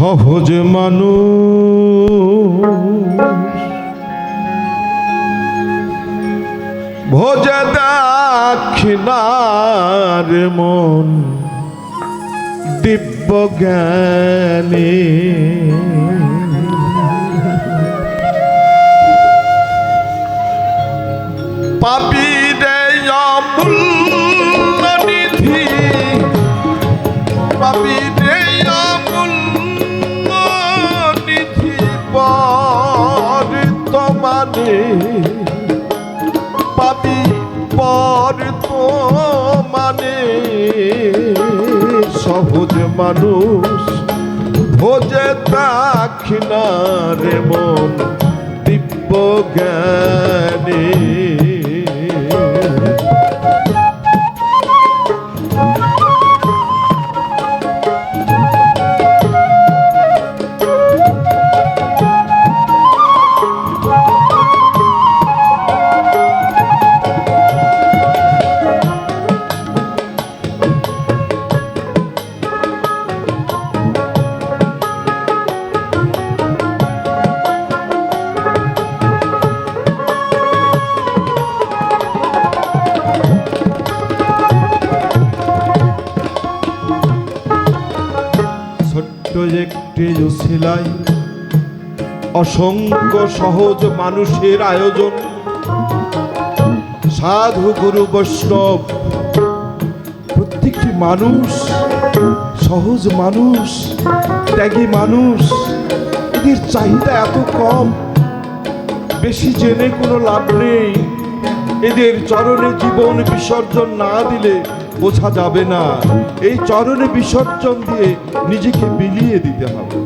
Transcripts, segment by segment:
সহজ মানুষ। ভোজে দাক্ষিণার মন দিব্য জ্ঞানী। পাপি সহজ মানুষ ভোজে দাক্ষিণারে মন দিব্য জ্ঞানী। অসংখ্য সহজ মানুষের আয়োজন। সাধু গুরু বৈষ্ণব, প্রত্যেকটি মানুষ, সহজ মানুষ, ত্যাগী মানুষ, এদের চাহিদা এত কম। বেশি জেনে কোনো লাভ নেই। এদের চরণে জীবন বিসর্জন না দিলে বোঝা যাবে না। এই চরণে বিসর্জন দিয়ে নিজেকে বিলিয়ে দিতে হবে।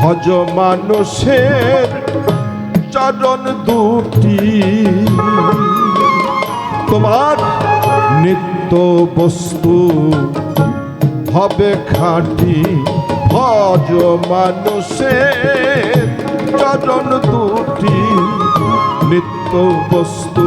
ভজ মানুষের চরণ দুটি। তোমার নিত্য বস্তু হবে খাঁটি। ভজ মানুষের চরণ দুটি। নিত্য বস্তু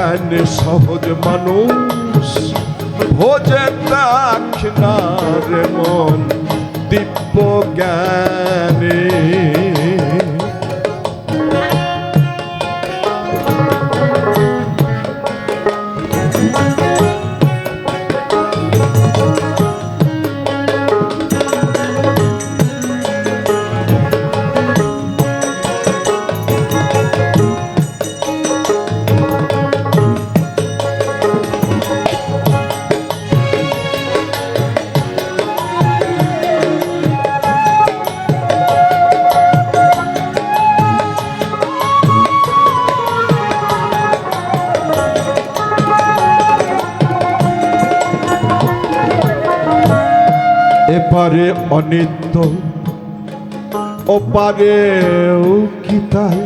জ্ঞান সহজ মানুষ ভোজে দাক্ষিণারে মন দিব্য জ্ঞানে এপারে অনিত্য ওপারেও কি তাই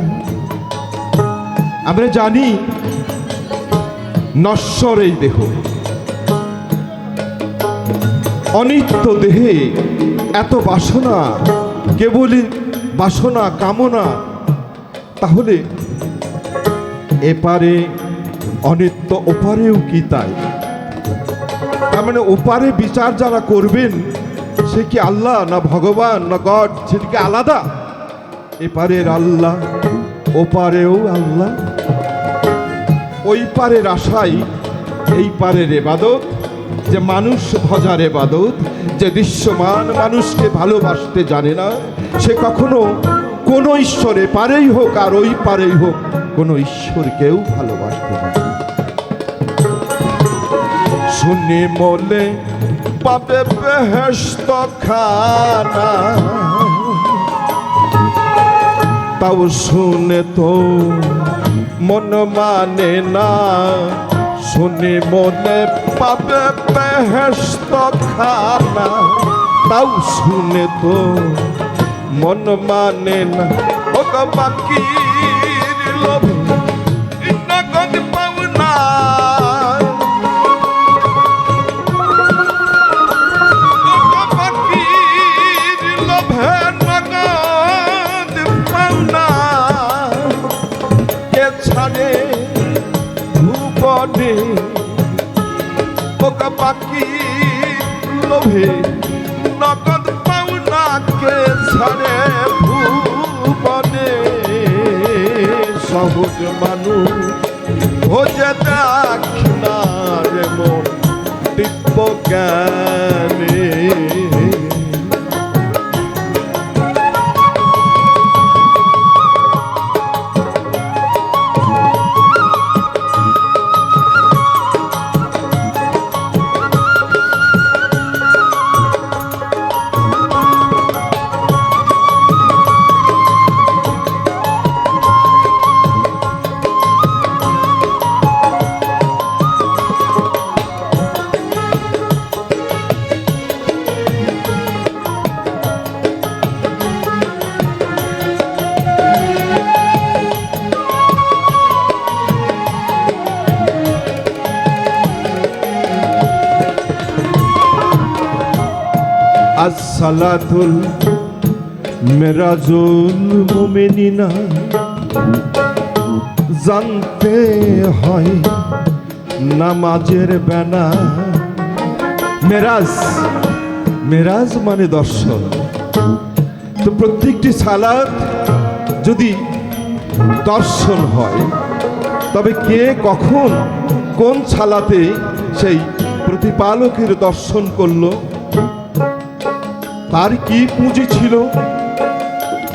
আমরা জানি নশ্বর এই দেহ। অনিত্য দেহে এত বাসনা, কেবলই বাসনা, কামনা। তাহলে এপারে অনিত্য ওপারেও কি তাই তার মানে ওপারে বিচার যারা করবেন সে কি আল্লাহ না ভগবান না গড? সেটি কি আলাদা? এপারের আল্লাহ, ওপারেও আল্লাহ। ওই পারের আশাই, এই পারের এবাদত, যে মানুষ ভজার এবাদত, যে দৃশ্যমান মানুষকে ভালোবাসতে জানে না, সে কখনো কোনো ঈশ্বরে পারেই হোক আর ওই পারেই হোক, কোনো ঈশ্বরকেও ভালোবাসতে পারে। শুনি মলে পাবে বেহেস্ত খানা। তাও শুনে তো মন মানে না। শুনি মনে পাবে বেহেস্ত খানা। তাও শুনে তো মন মানে না। ও গো ভুবনে পোকা পাখি লোভে নগদ পাওনাকে ছাড়ে ভুবনে। সহজ মানুষ ভোজে দেখ না রে মন, দিব্য জ্ঞানে। আসসালাতুল মেরাজুল মুমিনিনা জানতে হয় নামাজের বেনা মেরাজ মেরাজ মানে দর্শন। তো প্রত্যেকটি সালাদ যদি দর্শন হয়, তবে কে কখন কোন ছালাতে সেই প্রতিপালকের দর্শন করল? তার কি পুঁজি ছিল?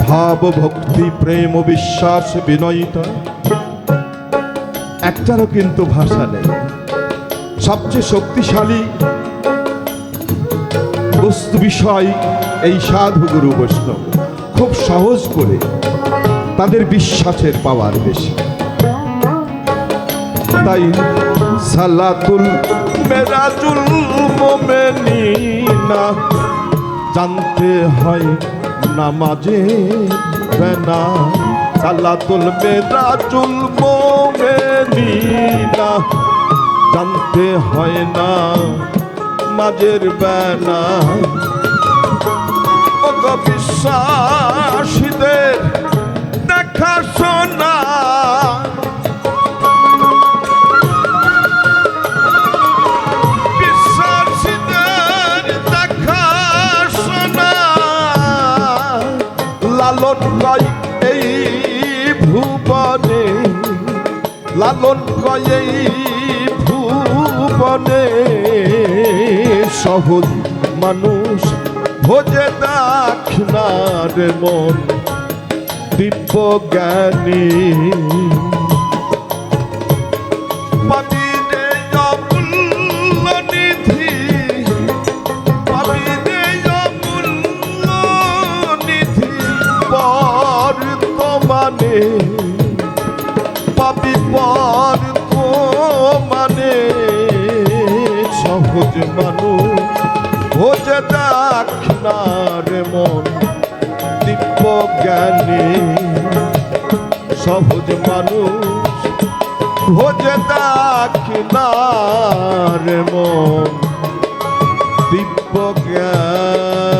ভাব ভক্তি প্রেম, বিশ্বাস, বিনয়িতা। একটারও কিন্তু ভাষা নেই। সবচেয়ে শক্তিশালী বস্তু বিষয় এই সাধু গুরু বৈষ্ণব। খুব সহজ করে তাদের বিশ্বাসের পাওয়ার বেশি। তাই সালাতুল মেরাজুল মোমেনিনা জানতে হয় নামাজে বেনা সালাতুল মেরাজুল মোমেনিনা জানতে হয় না মাঝের বেনা। বিশ্বাসীদের লালন কয় এই ভুবনে, লালন কয় এই ভুবনে, সহজ মানুষ ভোজে দাক্ষিণার মন, দিব্য জ্ঞানী। বর্তমানে পাবি বর্তমানে সহজ মানুষ ভোজে দাক্ষিণার মন দিব্য জ্ঞানে। সহজ মানুষ ভোজে দাক্ষিণার জ্ঞান।